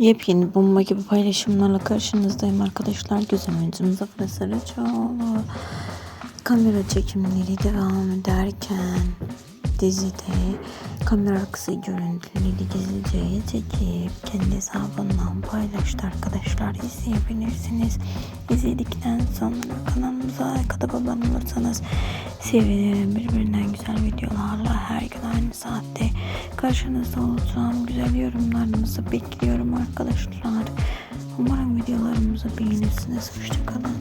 Yepyeni bomba gibi paylaşımlarla karşınızdayım arkadaşlar. Güzel oyuncumuz Zafer Saraçoğlu. Kamera çekimleri devam ederken dizide kamera arkası görüntüleri gizlice çekip kendi hesabından paylaştı arkadaşlar. İzleyebilirsiniz. İzledikten sonra kanalımıza katıp abone olursanız sevinirim. Birbirinden güzel videolarla her gün aynı saatte karşınızda olacağım. Güzel yorumlarınızı bekliyorum arkadaşlar. Umarım videolarımızı beğenirsiniz. Hoşçakalın.